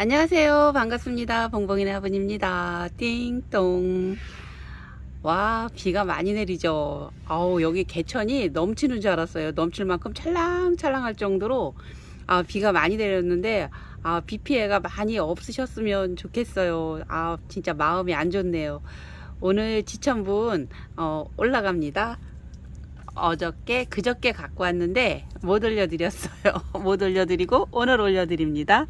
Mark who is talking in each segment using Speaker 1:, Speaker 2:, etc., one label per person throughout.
Speaker 1: 안녕하세요. 반갑습니다. 봉봉이네 아버님입니다. 띵동. 와, 비가 많이 내리죠. 아우, 여기 개천이 넘치는 줄 알았어요. 넘칠 만큼 찰랑찰랑 할 정도로 아, 비가 많이 내렸는데 아, 비 피해가 많이 없으셨으면 좋겠어요. 아, 진짜 마음이 안 좋네요. 오늘 지천분 어, 올라갑니다. 어저께 그저께 갖고 왔는데 못 올려드렸어요. 못 올려드리고 오늘 올려드립니다.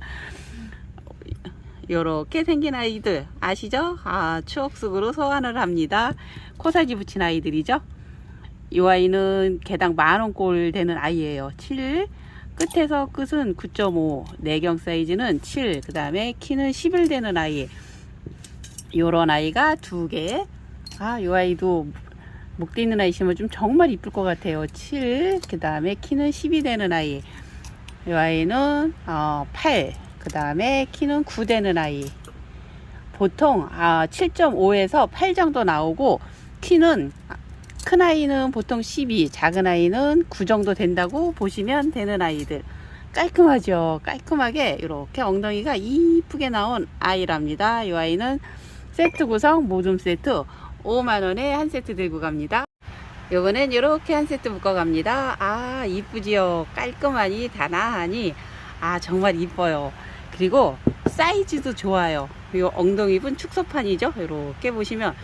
Speaker 1: 요렇게 생긴 아이들 아시죠? 아 추억 속으로 소환을 합니다. 코사지 붙인 아이들이죠. 이 아이는 개당 만원꼴 되는 아이예요. 7 끝에서 끝은 9.5 내경 사이즈는 7그 다음에 키는 11 되는 아이 요런 아이가 두개 아, 요 아이도 목대 있는 아이 심으면 좀 정말 이쁠 것 같아요. 7, 그 다음에 키는 10이 되는 아이. 이 아이는 어, 8, 그 다음에 키는 9 되는 아이. 보통 아, 7.5에서 8 정도 나오고 키는 큰 아이는 보통 12, 작은 아이는 9 정도 된다고 보시면 되는 아이들. 깔끔하죠. 깔끔하게 이렇게 엉덩이가 이쁘게 나온 아이랍니다. 이 아이는 세트 구성 모둠 세트 5만원에 한 세트 들고 갑니다. 요거는 이렇게 한 세트 묶어 갑니다. 아, 이쁘지요. 깔끔하니, 단아하니, 아, 정말 이뻐요. 그리고 사이즈도 좋아요. 요 엉덩이분 축소판이죠. 이렇게 보시면,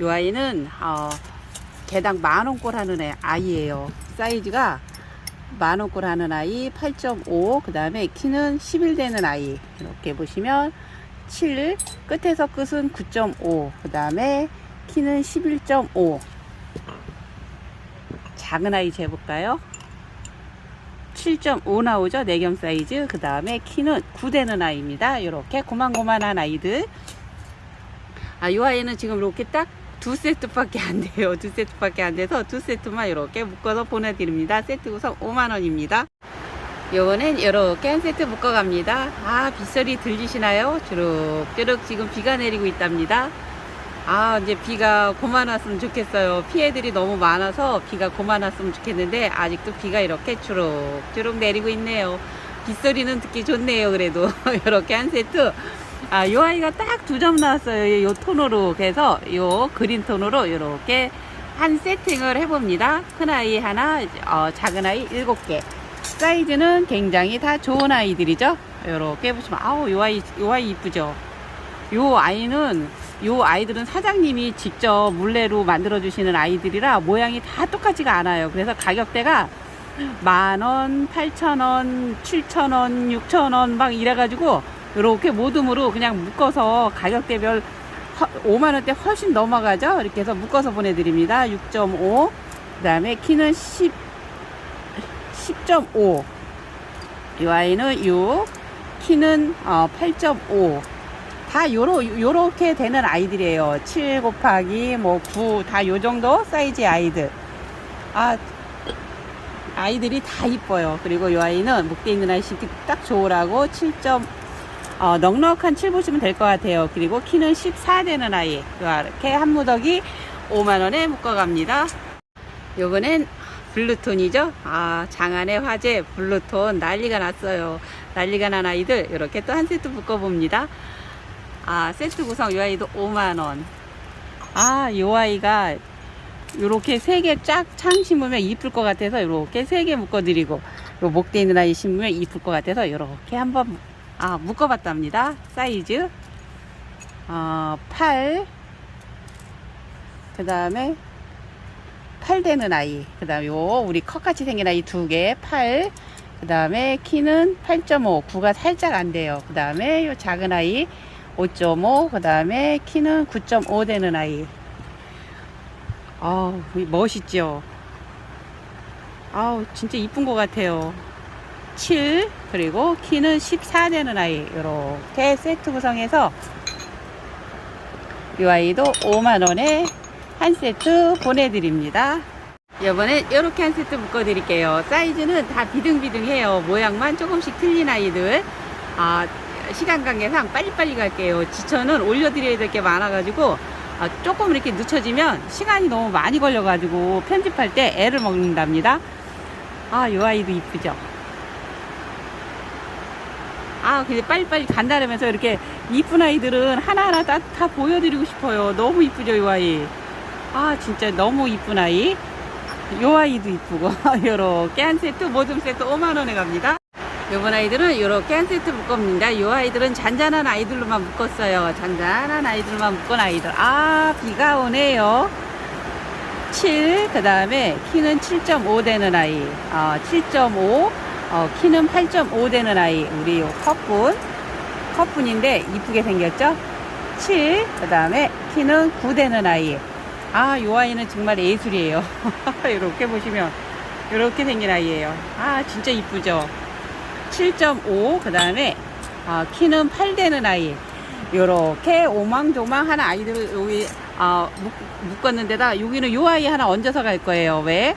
Speaker 1: 요 아이는, 어, 개당 만원꼴 하는 애, 아이예요. 사이즈가 만원꼴 하는 아이 8.5, 그 다음에 키는 11 되는 아이. 이렇게 보시면, 7, 끝에서 끝은 9.5, 그 다음에 키는 11.5 작은 아이 재볼까요? 7.5 나오죠? 내경 사이즈. 그 다음에 키는 9 되는 아이입니다. 이렇게 고만고만한 아이들. 아 이 아이는 지금 이렇게 딱 두 세트밖에 안 돼요. 두 세트밖에 안 돼서 두 세트만 이렇게 묶어서 보내드립니다. 세트 구성 5만원입니다. 요거는 이렇게 한 세트 묶어 갑니다. 아 빗소리 들리시나요? 주룩주룩 지금 비가 내리고 있답니다 아, 이제 비가 고만 왔으면 좋겠어요. 피해들이 너무 많아서 비가 고만 왔으면 좋겠는데, 아직도 비가 이렇게 주룩주룩 내리고 있네요. 빗소리는 듣기 좋네요, 그래도. 이렇게 한 세트. 아, 요 아이가 딱 두 점 나왔어요. 요 톤으로. 그래서 요 그린 톤으로 이렇게 한 세팅을 해봅니다. 큰 아이 하나, 어, 작은 아이 일곱 개. 사이즈는 굉장히 다 좋은 아이들이죠. 이렇게 보시면, 아우, 요 아이, 요 아이 이쁘죠? 요 아이는 요 아이들은 사장님이 직접 물레로 만들어 주시는 아이들이라 모양이 다 똑같지가 않아요. 그래서 가격대가 만 원, 팔천 원, 칠천 원, 육천 원 막 이래가지고 이렇게 모둠으로 그냥 묶어서 가격대별 5만 원대 훨씬 넘어가죠. 이렇게 해서 묶어서 보내드립니다. 6.5. 그 다음에 키는 10, 10.5. 이 아이는 6, 키는 어, 8.5. 다 요러, 요렇게 되는 아이들이에요. 7 곱하기 뭐 9, 다 요 정도 사이즈의 아이들. 아, 아이들이 다 이뻐요. 그리고 요 아이는 목대 있는 아이 신기 딱 좋으라고 7. 어, 넉넉한 7 보시면 될 것 같아요. 그리고 키는 14 되는 아이. 이렇게 한 무더기 5만원에 묶어갑니다. 요거는 블루톤이죠. 아, 장안의 화제 블루톤 난리가 났어요. 난리가 난 아이들 이렇게 또 한 세트 묶어봅니다. 아, 세트 구성 요 아이도 5만원. 아, 요 아이가 요렇게 세 개 쫙 창 심으면 이쁠 것 같아서 요렇게 세 개 묶어 드리고 요 목대 있는 아이 심으면 이쁠 것 같아서 요렇게 한번 아, 묶어 봤답니다. 사이즈. 어, 8. 그 다음에 8 되는 아이. 그 다음에 요 우리 컵같이 생긴 아이 두 개. 8. 그 다음에 키는 8.5. 9가 살짝 안 돼요. 그 다음에 요 작은 아이 5.5. 그 다음에 키는 9.5 되는 아이. 아우, 멋있죠? 아우, 진짜 이쁜 것 같아요. 7. 그리고 키는 14 되는 아이. 이렇게 세트 구성해서 이 아이도 5만원에 한 세트 보내드립니다. 이번에 이렇게 한 세트 묶어 드릴게요. 사이즈는 다 비등비등해요. 모양만 조금씩 틀린 아이들. 아, 시간 관계상 빨리빨리 갈게요. 지천은 올려드려야 될 게 많아가지고 아, 조금 이렇게 늦춰지면 시간이 너무 많이 걸려가지고 편집할 때 애를 먹는답니다. 아, 이 아이도 이쁘죠? 아, 근데 빨리빨리 간다면서 이렇게 이쁜 아이들은 하나하나 다, 다 보여드리고 싶어요. 너무 이쁘죠, 이 아이. 아, 진짜 너무 이쁜 아이. 요 아이도 이쁘고, 요렇게 한 세트, 모듬 세트 5만원에 갑니다. 요번 아이들은 요렇게 한 세트 묶겁니다. 요 아이들은 잔잔한 아이들로만 묶었어요. 잔잔한 아이들로만 묶은 아이들. 아, 비가 오네요. 7, 그 다음에 키는 7.5 되는 아이, 어, 7.5, 어, 키는 8.5 되는 아이, 우리 요 컵분, 컵분인데 이쁘게 생겼죠? 7, 그 다음에 키는 9 되는 아이. 아, 요 아이는 정말 예술이에요. 이렇게 보시면, 이렇게 생긴 아이예요. 아, 진짜 이쁘죠? 7.5, 그 다음에, 어, 키는 8 되는 아이. 요렇게 오망조망 한 아이들을 여기 아, 묶, 묶었는데다 여기는 요 아이 하나 얹어서 갈 거예요. 왜?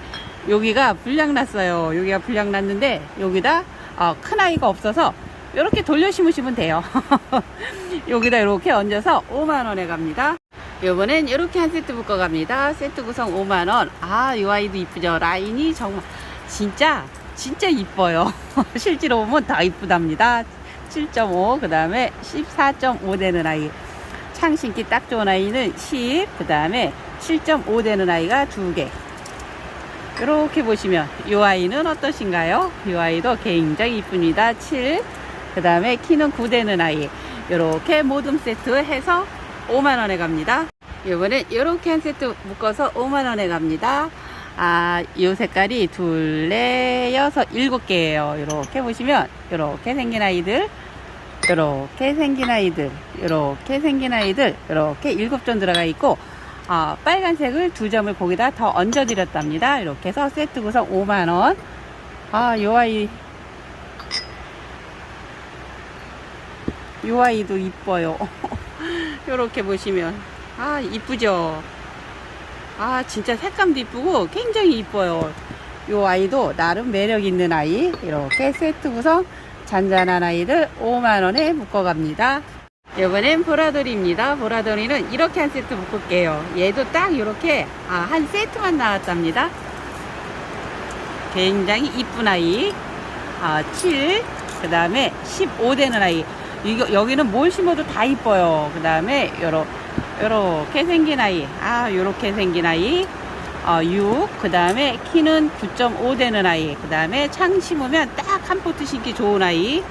Speaker 1: 여기가 불량 났어요. 여기가 불량 났는데 여기다 어, 큰 아이가 없어서 이렇게 돌려 심으시면 돼요. 여기다 이렇게 얹어서 5만 원에 갑니다. 요번엔 이렇게 한 세트 묶어 갑니다. 세트 구성 5만 원. 아, 이 아이도 이쁘죠. 라인이 정말 진짜 진짜 이뻐요. 실제로 보면 다 이쁘답니다. 7.5, 그 다음에 14.5 되는 아이. 창 신기 딱 좋은 아이는 10, 그 다음에 7.5 되는 아이가 두 개. 이렇게 보시면 이 아이는 어떠신가요? 이 아이도 굉장히 이쁩니다. 7, 그 다음에 키는 9 되는 아이. 이렇게 모듬 세트 해서 5만 원에 갑니다. 이번엔 이렇게 한 세트 묶어서 5만 원에 갑니다. 아, 이 색깔이 둘, 넷, 여섯, 일곱 개예요. 이렇게 보시면 이렇게 생긴 아이들, 이렇게 생긴 아이들, 이렇게 생긴 아이들, 이렇게 일곱 점 들어가 있고, 아, 빨간색을 두 점을 거기다 더 얹어 드렸답니다. 이렇게 해서 세트 구성 5만 원. 아, 요 아이, 요 아이도 이뻐요. 이렇게 보시면 아 이쁘죠. 아 진짜 색감도 이쁘고 굉장히 이뻐요. 요 아이도 나름 매력 있는 아이 이렇게 세트 구성 잔잔한 아이들 5만원에 묶어갑니다. 이번엔 보라돌이입니다. 보라돌이는 이렇게 한 세트 묶을게요. 얘도 딱 이렇게 아, 한 세트만 나왔답니다. 굉장히 이쁜 아이 아, 7, 그 다음에 15 되는 아이 이거, 여기는 뭘 심어도 다 이뻐요. 그 다음에 요러, 요렇게 생긴 아이 아 요렇게 생긴 아이 어, 6, 그 다음에 키는 9.5 되는 아이, 그 다음에 창 심으면 딱 한 포트 심기 좋은 아이,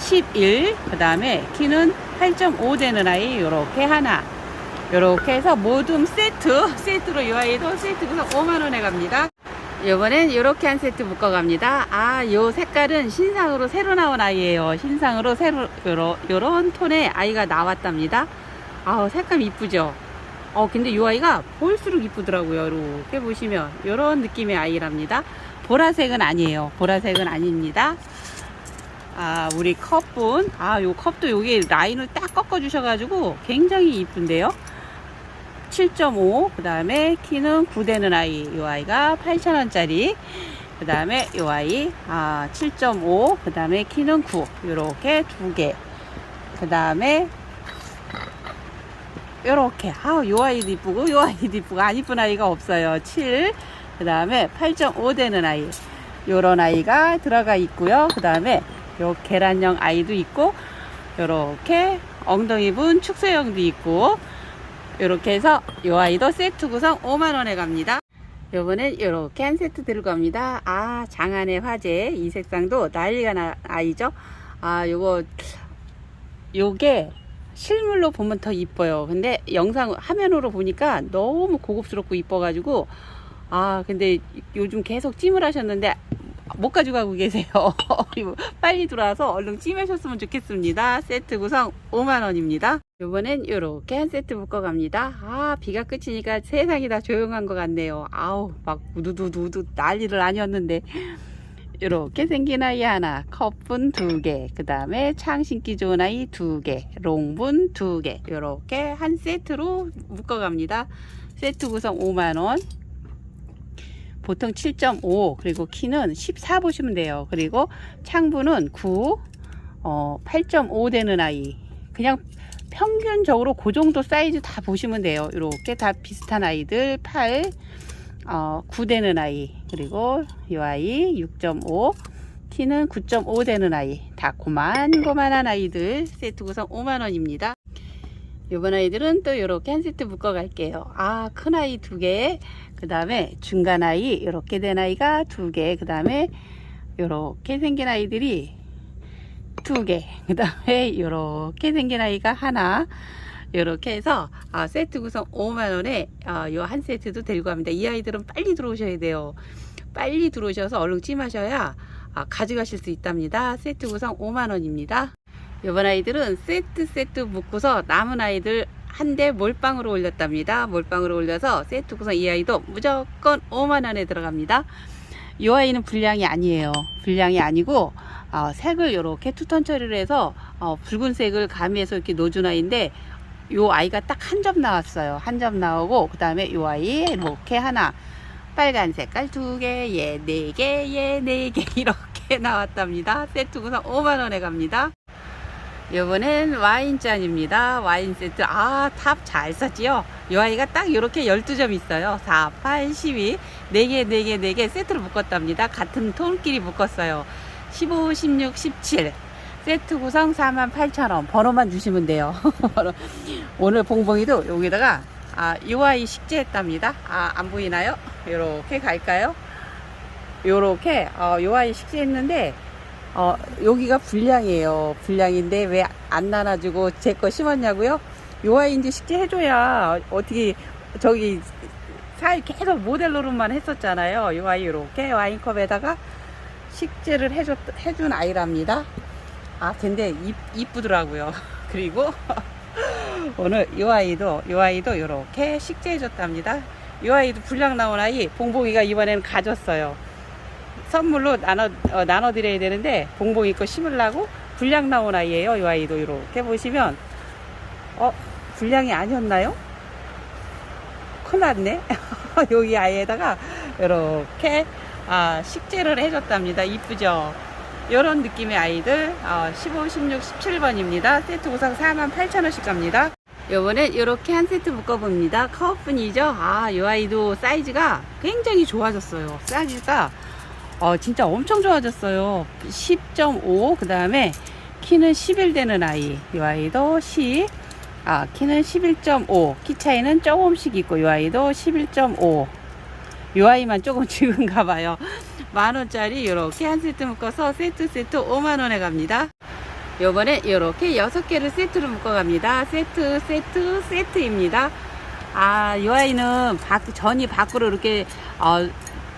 Speaker 1: 11, 그 다음에 키는 8.5 되는 아이, 요렇게 하나. 요렇게 해서 모둠 세트, 세트로 이 아이도 세트 그래서 5만원에 갑니다. 이번엔 이렇게 한 세트 묶어 갑니다. 아, 요 색깔은 신상으로 새로 나온 아이예요. 신상으로 새로, 요런 톤의 아이가 나왔답니다. 아우, 색감 이쁘죠? 어, 근데 이 아이가 볼수록 이쁘더라고요. 이렇게 보시면. 이런 느낌의 아이랍니다. 보라색은 아니에요. 보라색은 아닙니다. 아, 우리 컵분. 아, 요 컵도 여기 라인을 딱 꺾어 주셔가지고 굉장히 이쁜데요. 7.5. 그 다음에 키는 9 되는 아이. 이 아이가 8,000원짜리. 그 다음에 이 아이, 아, 7.5. 그 다음에 키는 9. 요렇게 두 개. 그 다음에 요렇게. 아우 요 아이도 이쁘고 요 아이도 이쁘고. 안 이쁜 아이가 없어요. 7그 다음에 8.5 되는 아이. 요런 아이가 들어가 있고요. 그 다음에 요 계란형 아이도 있고 요렇게 엉덩이 분 축소형도 있고 요렇게 해서 요 아이도 세트 구성 5만원에 갑니다. 요번엔 요렇게 한 세트 들어갑니다. 아 장안의 화재 이 색상도 난리가 나 아이죠? 아 요거 요게 실물로 보면 더 이뻐요. 근데 영상 화면으로 보니까 너무 고급스럽고 이뻐 가지고 아 근데 요즘 계속 찜을 하셨는데 못 가져가고 계세요. 빨리 들어와서 얼른 찜하셨으면 좋겠습니다. 세트 구성 5만원입니다. 요번엔 이렇게 한 세트 묶어 갑니다. 아 비가 끝이니까 세상이 다 조용한 것 같네요. 아우 막 우두두두두 난리를 아니었는데 이렇게 생긴 아이 하나, 컵분 두 개, 그 다음에 창 신기 좋은 아이 두 개, 롱분 두 개, 이렇게 한 세트로 묶어갑니다. 세트 구성 5만원. 보통 7.5, 그리고 키는 14 보시면 돼요. 그리고 창분은 9, 어, 8.5 되는 아이. 그냥 평균적으로 그 정도 사이즈 다 보시면 돼요. 이렇게 다 비슷한 아이들 8, 어, 9 되는 아이 그리고 이 아이 6.5 키는 9.5 되는 아이. 다 고만고만한 아이들 세트 구성 5만원입니다. 요번 아이들은 또 이렇게 한 세트 묶어 갈게요. 아 큰 아이 두개그 다음에 중간 아이 이렇게 된 아이가 두개그 다음에 요렇게 생긴 아이들이 두개그 다음에 요렇게 생긴 아이가 하나 요렇게 해서 아, 세트 구성 5만원에 아, 요한 세트도 데리고 갑니다. 이 아이들은 빨리 들어오셔야 돼요. 빨리 들어오셔서 얼른 찜하셔야 아, 가져가실 수 있답니다. 세트 구성 5만원입니다. 요번 아이들은 세트 세트 묶고서 남은 아이들 한 대 몰빵으로 올렸답니다. 몰빵으로 올려서 세트 구성 이 아이도 무조건 5만원에 들어갑니다. 이 아이는 불량이 아니에요. 불량이 아니고 어, 색을 이렇게 투톤 처리를 해서 어, 붉은색을 가미해서 이렇게 놓은 아이인데 요 아이가 딱 한 점 나왔어요 한 점 나오고 그 다음에 요 아이 이렇게 하나 빨간 색깔 두 개, 얘네네개 이렇게 나왔답니다. 세트 구성 5만 원에 갑니다. 이번엔 와인잔입니다. 와인 세트. 아, 탑잘 썼지요? 이 아이가 딱 이렇게 12점 있어요. 4, 8, 12. 4개, 4개, 4개 세트로 묶었답니다. 같은 톤끼리 묶었어요. 15, 16, 17. 세트 구성 48,000원. 번호만 주시면 돼요. 오늘 봉봉이도 여기다가 아, 요 아이 식재했답니다. 아, 안 보이나요? 요렇게 갈까요? 요렇게, 어, 요 아이 식재했는데, 어, 여기가 불량이에요. 불량인데 왜 안 나눠주고 제 거 심었냐고요? 요 아이 이제 식재해줘야 어떻게, 저기, 사이 계속 모델로만 했었잖아요. 요 아이 요렇게 와인컵에다가 식재를 해줬, 해준 아이랍니다. 아, 근데 이, 이쁘더라고요. 그리고, 오늘 이 아이도 이 아이도 이렇게 식재해 줬답니다. 이 아이도 불량 나온 아이 봉봉이가 이번에는 가졌어요. 선물로 나눠 어, 나눠 드려야 되는데 봉봉이 거 심으려고 불량 나온 아이예요. 이 아이도 이렇게 보시면 어 불량이 아니었나요? 큰일 났네. 여기 아이에다가 이렇게 아, 식재를 해줬답니다. 이쁘죠? 이런 느낌의 아이들 어, 15, 16, 17번입니다. 세트 구성 48,000원씩 갑니다. 요번엔 이렇게 한 세트 묶어봅니다. 카우픈이죠? 아, 이 아이도 사이즈가 굉장히 좋아졌어요. 사이즈가 어, 진짜 엄청 좋아졌어요. 10.5, 그 다음에 키는 11 되는 아이. 이 아이도 10. 아, 키는 11.5. 키 차이는 조금씩 있고, 이 아이도 11.5. 이 아이만 조금 지금가 봐요. 만원짜리 이렇게 한 세트 묶어서 세트 세트 5만원에 갑니다. 요번에 이렇게 6개를 세트로 묶어 갑니다. 세트, 세트, 세트입니다. 아, 이 아이는 밖, 전이 밖으로 이렇게, 어,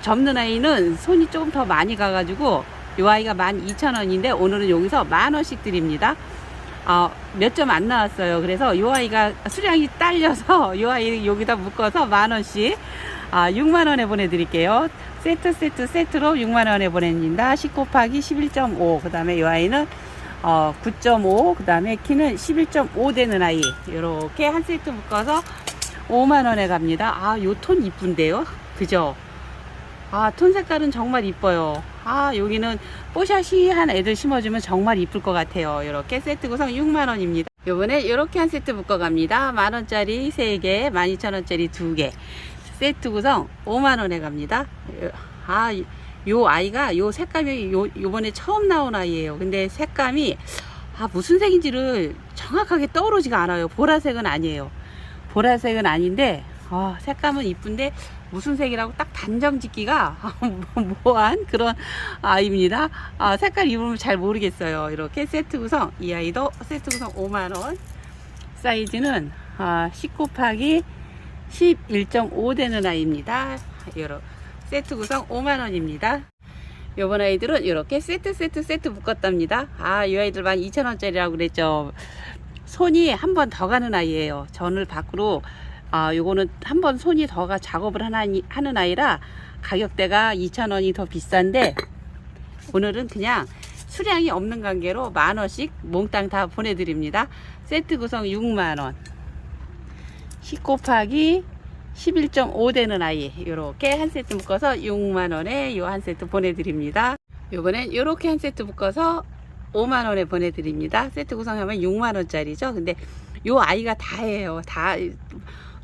Speaker 1: 접는 아이는 손이 조금 더 많이 가가지고, 이 아이가 12,000원인데, 오늘은 여기서 만원씩 드립니다. 어, 몇 점 안 나왔어요. 그래서 이 아이가 수량이 딸려서, 이 아이 여기다 묶어서 만원씩, 아, 6만원에 보내드릴게요. 세트, 세트, 세트로 6만원에 보냅니다. 10 곱하기 11.5. 그 다음에 이 아이는 어, 9.5, 그 다음에 키는 11.5 되는 아이. 이렇게 한 세트 묶어서 5만원에 갑니다. 아, 요 톤 이쁜데요? 그죠? 아, 톤 색깔은 정말 이뻐요. 아, 여기는 뽀샤시 한 애들 심어주면 정말 이쁠 것 같아요. 이렇게 세트 구성 6만원입니다. 요번에 이렇게 한 세트 묶어 갑니다. 만원짜리 3개, 12,000원짜리 2개. 세트 구성 5만원에 갑니다. 아, 요 아이가 요 색감이 요 요번에 처음 나온 아이예요. 근데 색감이 아 무슨 색인지를 정확하게 떠오르지가 않아요. 보라색은 아니에요. 보라색은 아닌데 아 색감은 이쁜데 무슨 색이라고 딱 단정 짓기가 뭐한 그런 아이입니다. 아 색깔 입으면 잘 모르겠어요. 이렇게 세트 구성 이 아이도 세트 구성 5만 원 사이즈는 아, 10 곱하기 11.5 되는 아이입니다. 여러 세트 구성 5만원입니다. 요번 아이들은 이렇게 세트 세트 세트 묶었답니다. 아, 이 아이들 12,000원짜리라고 그랬죠. 손이 한 번 더 가는 아이예요. 전을 밖으로, 아, 요거는 한 번 손이 더가 작업을 하는 아이라 가격대가 2,000원이 더 비싼데, 오늘은 그냥 수량이 없는 관계로 만원씩 몽땅 다 보내드립니다. 세트 구성 6만원. 10 곱하기 11.5 되는 아이. 이렇게 한 세트 묶어서 6만원에 요 한 세트 보내드립니다. 요번엔 이렇게 한 세트 묶어서 5만원에 보내드립니다. 세트 구성하면 6만원짜리죠. 근데 요 아이가 다예요. 다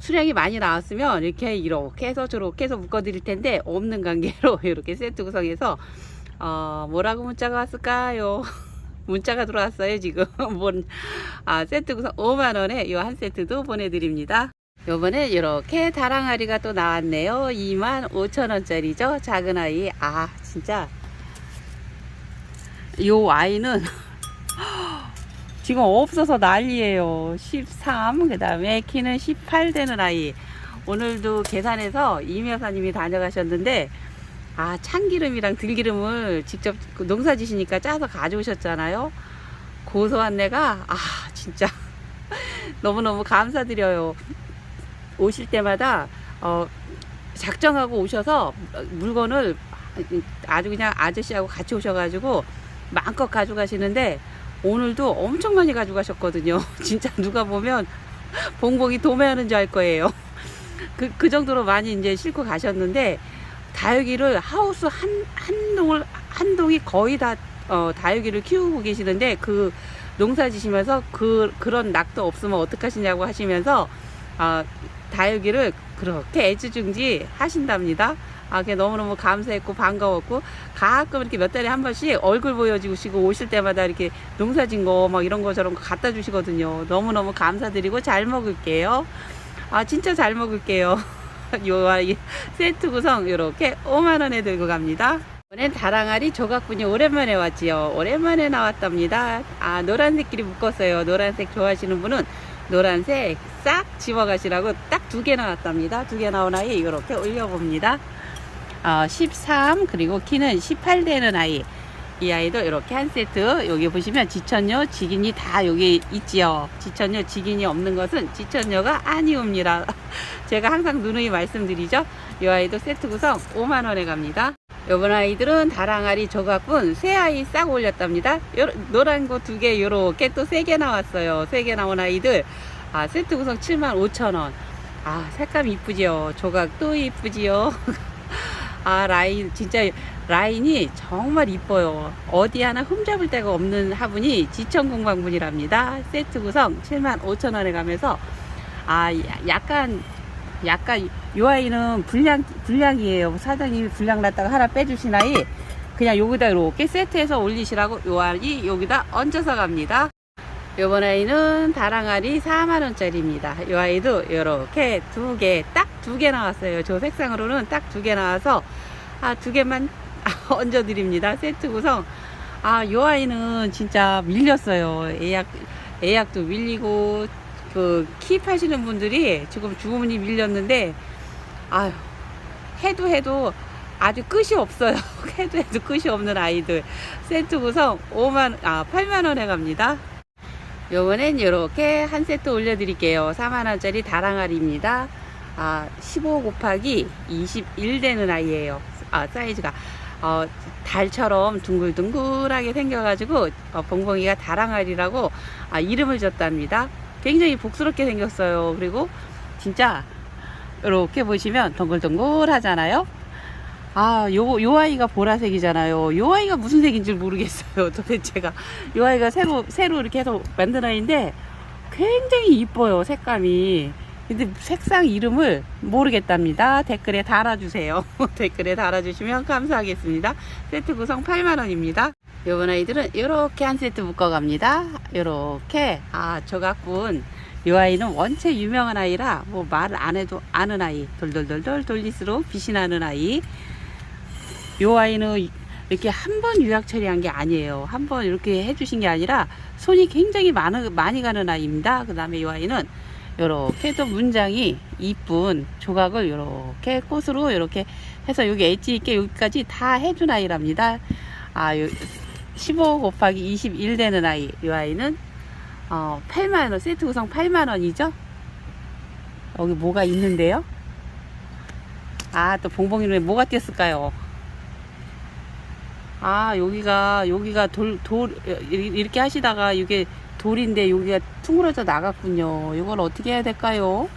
Speaker 1: 수량이 많이 나왔으면 이렇게 이렇게 해서 저렇게 해서 묶어 드릴 텐데 없는 관계로 이렇게 세트 구성해서 어, 뭐라고 문자가 왔을까요? 문자가 들어왔어요, 지금. 뭔, 아, 세트 구성 5만원에 이한 세트도 보내드립니다. 요번에 이렇게 다랑아리가 또 나왔네요. 2만 5천원짜리죠. 작은 아이. 아, 진짜. 요 아이는 지금 없어서 난리예요. 13, 그 다음에 키는 18 되는 아이. 오늘도 계산해서 임 여사님이 다녀가셨는데, 아, 참기름이랑 들기름을 직접 그 농사 지시니까 짜서 가져오셨잖아요. 고소한 내가, 아, 진짜. 너무너무 감사드려요. 오실 때마다, 어, 작정하고 오셔서 물건을 아주 그냥 아저씨하고 같이 오셔가지고 마음껏 가져가시는데, 오늘도 엄청 많이 가져가셨거든요. 진짜 누가 보면 봉봉이 도매하는 줄 알 거예요. 그, 그 정도로 많이 이제 싣고 가셨는데, 다육이를 하우스 한, 한 동을, 한 동이 거의 다, 어, 다육이를 키우고 계시는데, 그 농사 지시면서 그, 그런 낙도 없으면 어떡하시냐고 하시면서, 아, 다육이를 그렇게 애지중지 하신답니다. 아, 그게 너무너무 감사했고 반가웠고 가끔 이렇게 몇 달에 한 번씩 얼굴 보여주시고 오실 때마다 이렇게 농사 진 거 막 이런 거 저런 거 갖다 주시거든요. 너무너무 감사드리고 잘 먹을게요. 아, 진짜 잘 먹을게요. 요 아이 세트 구성 이렇게 5만 원에 들고 갑니다. 이번엔 다랑아리 조각분이 오랜만에 왔지요. 오랜만에 나왔답니다. 아 노란색끼리 묶었어요. 노란색 좋아하시는 분은 노란색 싹 집어 가시라고 딱 두 개 나왔답니다. 두 개 나온 아이 이렇게 올려봅니다. 어, 13 그리고 키는 18 되는 아이 이 아이도 이렇게 한 세트 여기 보시면 지천녀 직인이 다 여기 있지요. 지천녀 직인이 없는 것은 지천녀가 아니옵니다. 제가 항상 누누이 말씀드리죠. 이 아이도 세트 구성 5만원에 갑니다. 요번 아이들은 다랑아리 조각분 세 아이 싹 올렸답니다. 요, 노란 거 두 개 요렇게 또 세 개 나왔어요. 세 개 나온 아이들. 아 세트 구성 7만 5천원. 아 색감 이쁘지요. 조각도 이쁘지요 아 라인 진짜 라인이 정말 이뻐요. 어디 하나 흠잡을 데가 없는 화분이 지천공방분이랍니다. 세트 구성 7만 5천원에 가면서 아 야- 약간 약간 요 아이는 불량 불량이에요. 사장님이 불량 났다가 하나 빼주신 아이 그냥 여기다 이렇게 세트해서 올리시라고 요 아이 여기다 얹어서 갑니다. 요번 아이는 다랑아리 4만원짜리입니다. 요 아이도 이렇게 두 개, 딱 두 개 나왔어요. 저 색상으로는 딱 두 개 나와서, 아, 두 개만 얹어 드립니다. 세트 구성. 아, 요 아이는 진짜 밀렸어요. 예약, 예약도 밀리고, 그, 킵하시는 분들이 지금 주문이 밀렸는데, 아유, 해도 해도 아주 끝이 없어요. 해도 해도 끝이 없는 아이들. 세트 구성 5만, 아, 8만 원에 갑니다. 요번엔 이렇게 한 세트 올려드릴게요. 4만 원짜리 다랑아리입니다. 아, 15 곱하기 21 되는 아이예요. 아, 사이즈가. 어, 달처럼 둥글둥글하게 생겨가지고, 어, 봉봉이가 다랑아리라고, 아, 이름을 줬답니다. 굉장히 복스럽게 생겼어요. 그리고, 진짜, 이렇게 보시면 동글동글 하잖아요. 아, 요, 요 아이가 보라색이잖아요. 요 아이가 무슨 색인 줄 모르겠어요. 도대체가. 요 아이가 새로, 새로 이렇게 해서 만든 아이인데 굉장히 이뻐요. 색감이. 근데 색상 이름을 모르겠답니다. 댓글에 달아주세요. 댓글에 달아주시면 감사하겠습니다. 세트 구성 8만원입니다. 요번 아이들은 이렇게 한 세트 묶어갑니다. 이렇게. 아, 조각분. 요 아이는 원체 유명한 아이라 뭐 말 안 해도 아는 아이. 돌돌돌돌 돌릴수록 빛이 나는 아이. 요 아이는 이렇게 한 번 유약 처리한 게 아니에요. 한 번 이렇게 해주신 게 아니라 손이 굉장히 많이, 많이 가는 아이입니다. 그 다음에 이 아이는 이렇게 또 문장이 이쁜 조각을 이렇게 꽃으로 이렇게 해서 여기 엣지 있게 여기까지 다 해준 아이랍니다. 아, 요, 15 곱하기 21 되는 아이. 이 아이는 어, 8만원, 세트 구성 8만원이죠? 여기 뭐가 있는데요? 아, 또 봉봉이는 뭐가 띄었을까요? 아 여기가 여기가 돌 돌 이렇게 하시다가 이게 돌인데 여기가 퉁그러져 나갔군요. 이걸 어떻게 해야 될까요?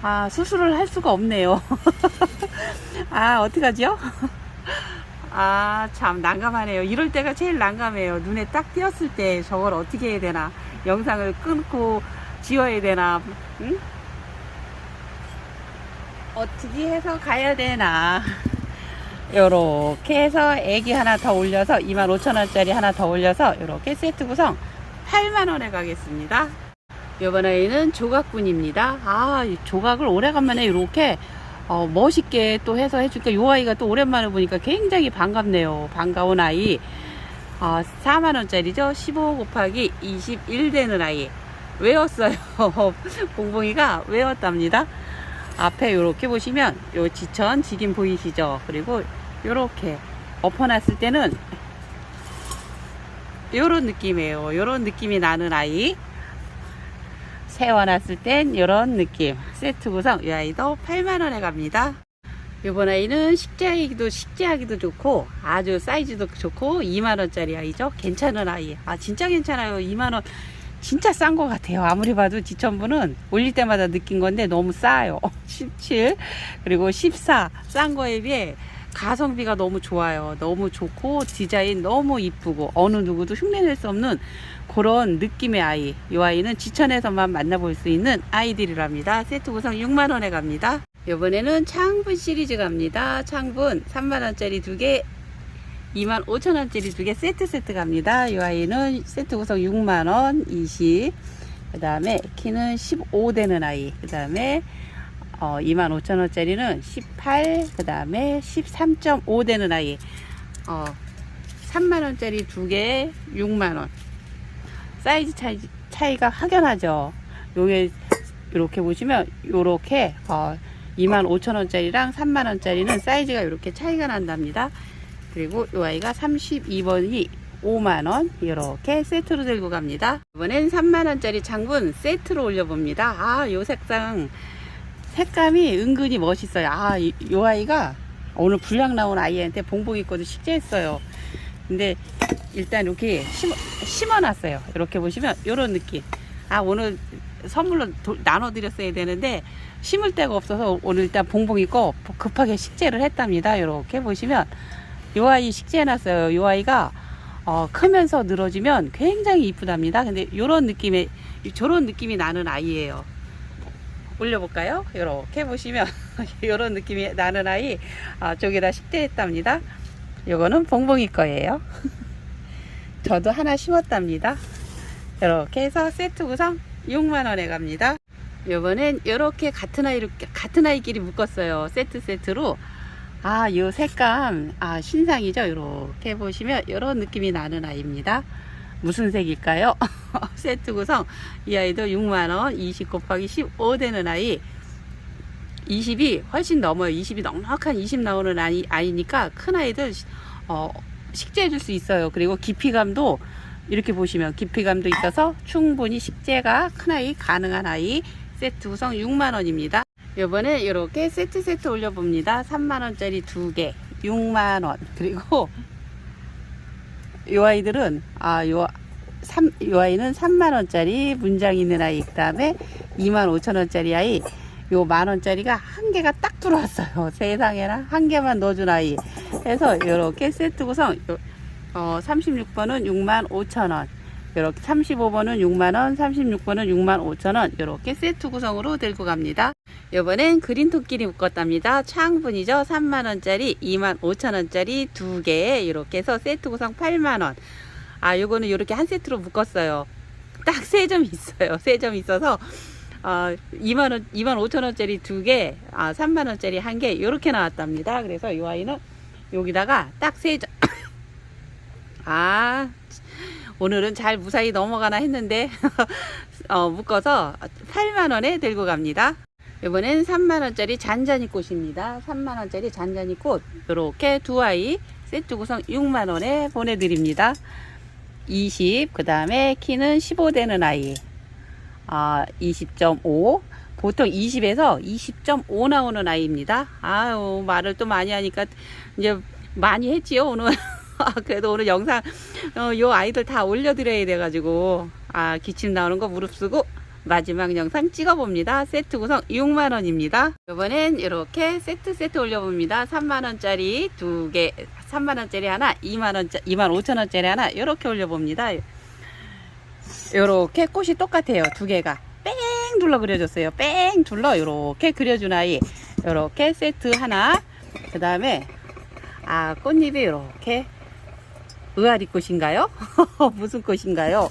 Speaker 1: 아 수술을 할 수가 없네요. 아 어떡하죠? 아 참 난감하네요. 이럴 때가 제일 난감해요. 눈에 딱 띄었을 때 저걸 어떻게 해야 되나? 영상을 끊고 지워야 되나? 응? 어떻게 해서 가야 되나? 요렇게 해서 애기 하나 더 올려서 25,000원짜리 하나 더 올려서 요렇게 세트 구성 8만원에 가겠습니다. 요번 아이는 조각분입니다. 아, 이 조각을 오래간만에 이렇게 어, 멋있게 또 해서 해주니까 요 아이가 또 오랜만에 보니까 굉장히 반갑네요. 반가운 아이. 아, 4만원짜리죠. 15 곱하기 21 되는 아이. 외웠어요. 봉봉이가 외웠답니다. 앞에 이렇게 보시면 요 지천 지긴 보이시죠? 그리고 요렇게 엎어놨을 때는 요런 느낌이에요. 요런 느낌이 나는 아이. 세워놨을 땐 요런 느낌. 세트 구성 이 아이도 8만원에 갑니다. 요번 아이는 식재하기도 식재하기도 좋고 아주 사이즈도 좋고 2만원짜리 아이죠. 괜찮은 아이. 아 진짜 괜찮아요. 2만원. 진짜 싼 것 같아요. 아무리 봐도 지천부는 올릴 때마다 느낀 건데 너무 싸요. 17 그리고 14 싼 거에 비해 가성비가 너무 좋아요. 너무 좋고 디자인 너무 이쁘고 어느 누구도 흉내낼 수 없는 그런 느낌의 아이. 이 아이는 지천에서만 만나볼 수 있는 아이들이랍니다. 세트 구성 6만 원에 갑니다. 이번에는 창분 시리즈 갑니다. 창분 3만 원짜리 두 개, 2만 5천 원짜리 두 개 세트 세트 갑니다. 이 아이는 세트 구성 6만 원, 20. 그 다음에 키는 15 되는 아이. 그 다음에 어, 2만 5천 원짜리는 18. 그 다음에 13.5 되는 아이. 어, 3만 원짜리 두 개에 6만 원. 사이즈 차이, 차이가 확연하죠. 요게 이렇게 보시면 요렇게 어, 2만 5천 원짜리랑 3만 원짜리는 사이즈가 이렇게 차이가 난답니다. 그리고 이 아이가 32번이 5만원 이렇게 세트로 들고 갑니다. 이번엔 3만원짜리 창분 세트로 올려봅니다. 아, 요 색상 색감이 은근히 멋있어요. 아, 이, 요 아이가 오늘 불량 나온 아이한테 봉봉 입고도 식재했어요. 근데 일단 이렇게 심어, 심어놨어요. 이렇게 보시면 요런 느낌. 아, 오늘 선물로 도- 나눠드렸어야 되는데 심을 데가 없어서 오늘 일단 봉봉 입고 급하게 식재를 했답니다. 이렇게 보시면 요 아이 식재해놨어요. 요 아이가 어, 크면서 늘어지면 굉장히 이쁘답니다. 근데 요런 느낌의 저런 느낌이 나는 아이예요. 올려볼까요? 이렇게 보시면 요런 느낌이 나는 아이 아, 저기다 식재했답니다. 요거는 봉봉이 거예요. 저도 하나 심었답니다. 이렇게 해서 세트 구성 6만원에 갑니다. 요번엔 이렇게 같은 아이로 같은 아이끼리 묶었어요. 세트 세트로. 아, 요 색감 아 신상이죠. 이렇게 보시면 이런 느낌이 나는 아이입니다. 무슨 색일까요? 세트 구성 이 아이도 6만 원, 20 곱하기 15 되는 아이. 20이 훨씬 넘어요. 20이 넉넉한 20 나오는 아이, 아이니까 큰 아이들 어, 식재해 줄 수 있어요. 그리고 깊이감도 이렇게 보시면 깊이감도 있어서 충분히 식재가 큰 아이 가능한 아이 세트 구성 6만 원입니다. 이번에 이렇게 세트 세트 올려봅니다. 3만 원짜리 두 개, 6만 원. 그리고 이 아이들은 아요 3, 이 아이는 3만 원짜리 문장 있는 아이 그 다음에 2만 5천 원짜리 아이 요 만 원짜리가 한 개가 딱 들어왔어요. 세상에나 한 개만 넣어준 아이. 해서 이렇게 세트 구성 요- 어, 36번은 6만 5천 원. 이렇게 35번은 6만 원, 36번은 6만 5천 원. 이렇게 세트 구성으로 들고 갑니다. 이번엔 그린 토끼리 묶었답니다. 창분이죠. 3만 원짜리, 2만 5천 원짜리 두 개. 이렇게 해서 세트 구성 8만 원. 아, 요거는 이렇게 한 세트로 묶었어요. 딱 세 점 있어요. 세 점 있어서 어, 2만 원, 2만 5천 원짜리 두 개, 아, 3만 원짜리 한 개, 이렇게 나왔답니다. 그래서 이 아이는 여기다가 딱 세 점. 아, 오늘은 잘 무사히 넘어가나 했는데, 어, 묶어서 8만 원에 들고 갑니다. 이번엔 3만 원짜리 잔잔이 꽃입니다. 3만 원짜리 잔잔이 꽃, 이렇게 두 아이 세트 구성 6만 원에 보내드립니다. 20, 그 다음에 키는 15 되는 아이. 아, 20.5. 보통 20에서 20.5 나오는 아이입니다. 아유, 말을 또 많이 하니까 이제 많이 했지요, 오늘. 아, 그래도 오늘 영상, 어, 요 아이들 다 올려드려야 돼가지고, 아, 기침 나오는 거 무릎 쓰고, 마지막 영상 찍어봅니다. 세트 구성 6만원입니다. 이번엔 이렇게 세트 세트 올려봅니다. 3만원짜리 두 개, 3만원짜리 하나, 2만원짜리, 2만 5천원짜리 하나, 이렇게 올려봅니다. 요렇게 꽃이 똑같아요. 두 개가. 뺑 둘러 그려줬어요. 뺑 둘러 요렇게 그려준 아이. 요렇게 세트 하나. 그 다음에 아, 꽃잎이 이렇게 의아리 꽃인가요? 무슨 꽃인가요?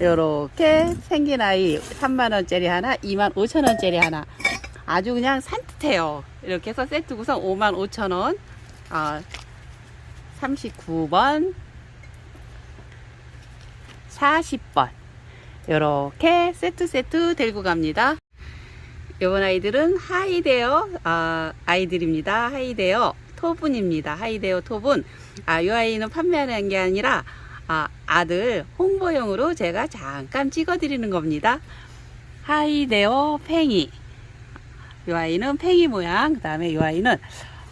Speaker 1: 이렇게 생긴 아이 3만원짜리 하나, 2만 5천원짜리 하나. 아주 그냥 산뜻해요. 이렇게 해서 세트 구성 5만 5천원. 아, 39번, 40번. 이렇게 세트 세트 들고 갑니다. 이번 아이들은 하이데어 아, 아이들입니다. 하이데어 토분입니다. 하이데어 토분. 아, 이 아이는 판매하는 게 아니라 아, 아들 홍보용으로 제가 잠깐 찍어드리는 겁니다. 하이데어 팽이. 이 아이는 팽이 모양. 그 다음에 이 아이는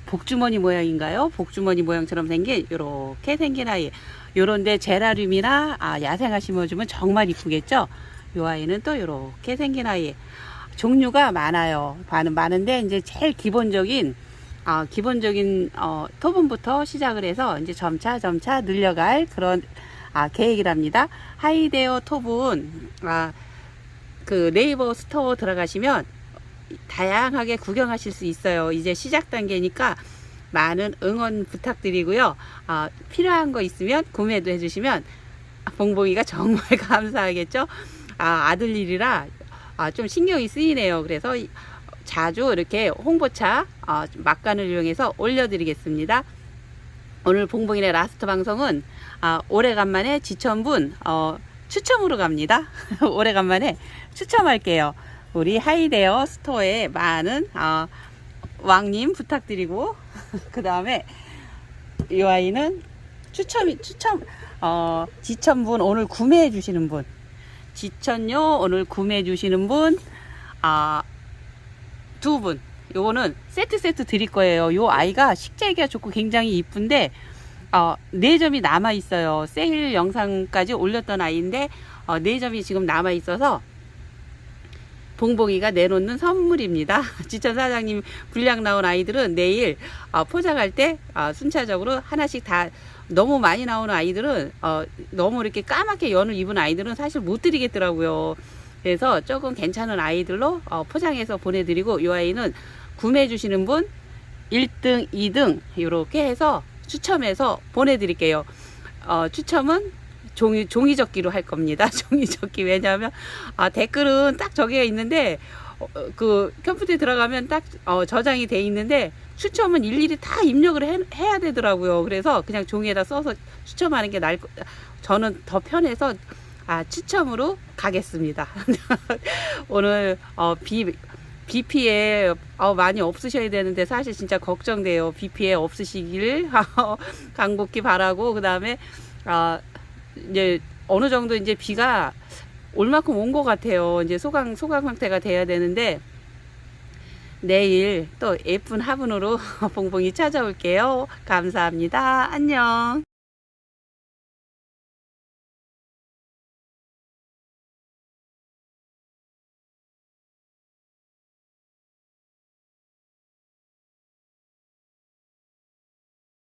Speaker 1: 복주머니 모양인가요? 복주머니 모양처럼 생긴 이렇게 생긴 아이. 요런데 제라늄이나 아, 야생화 심어주면 정말 이쁘겠죠? 이 아이는 또 이렇게 생긴 아이. 종류가 많아요. 많은 많은데 이제 제일 기본적인 아, 기본적인 어, 토분부터 시작을 해서 이제 점차 점차 늘려갈 그런 아, 계획이랍니다. 하이데어 토분 아, 그 네이버 스토어 들어가시면 다양하게 구경하실 수 있어요. 이제 시작 단계니까 많은 응원 부탁드리고요. 아, 필요한 거 있으면 구매도 해주시면 봉봉이가 정말 감사하겠죠. 아, 아들 일이라 아, 좀 신경이 쓰이네요. 그래서 이- 자주 이렇게 홍보차 어, 막간을 이용해서 올려드리겠습니다. 오늘 봉봉이네 라스트 방송은 아, 오래간만에 지천분 어, 추첨으로 갑니다. 오래간만에 추첨할게요. 우리 하이데어 스토어에 많은 어, 왕님 부탁드리고 그 다음에 이 아이는 추첨이 추첨 어, 지천분 오늘 구매해 주시는 분 지천요 오늘 구매해 주시는 분 아, 두 분. 요거는 세트 세트 드릴 거예요. 요 아이가 식재기가 좋고 굉장히 이쁜데 어, 네 점이 남아 있어요. 세일 영상까지 올렸던 아이인데 어, 네 점이 지금 남아 있어서 봉봉이가 내놓는 선물입니다. 지천 사장님 분량 나온 아이들은 내일 어, 포장할 때 어, 순차적으로 하나씩 다 너무 많이 나오는 아이들은 어, 너무 이렇게 까맣게 연을 입은 아이들은 사실 못 드리겠더라고요. 그래서 조금 괜찮은 아이들로 어, 포장해서 보내드리고 이 아이는 구매해 주시는 분 1등, 2등 이렇게 해서 추첨해서 보내드릴게요. 어, 추첨은 종이 종이 접기로 할 겁니다. 종이 접기 왜냐하면 아, 댓글은 딱 저기가 있는데 어, 어, 그 컴퓨터에 들어가면 딱 어, 저장이 돼 있는데 추첨은 일일이 다 입력을 해, 해야 되더라고요. 그래서 그냥 종이에다 써서 추첨하는 게 나을 거. 저는 더 편해서 아, 추첨으로 가겠습니다. 오늘 어, 비비 피해 어, 많이 없으셔야 되는데 사실 진짜 걱정돼요. 비 피해 없으시길 간곡히 바라고 그 다음에 아 이제 어느 정도 이제 비가 올 만큼 온 것 같아요. 이제 소강 소강 상태가 돼야 되는데 내일 또 예쁜 화분으로 봉봉이 찾아올게요. 감사합니다. 안녕.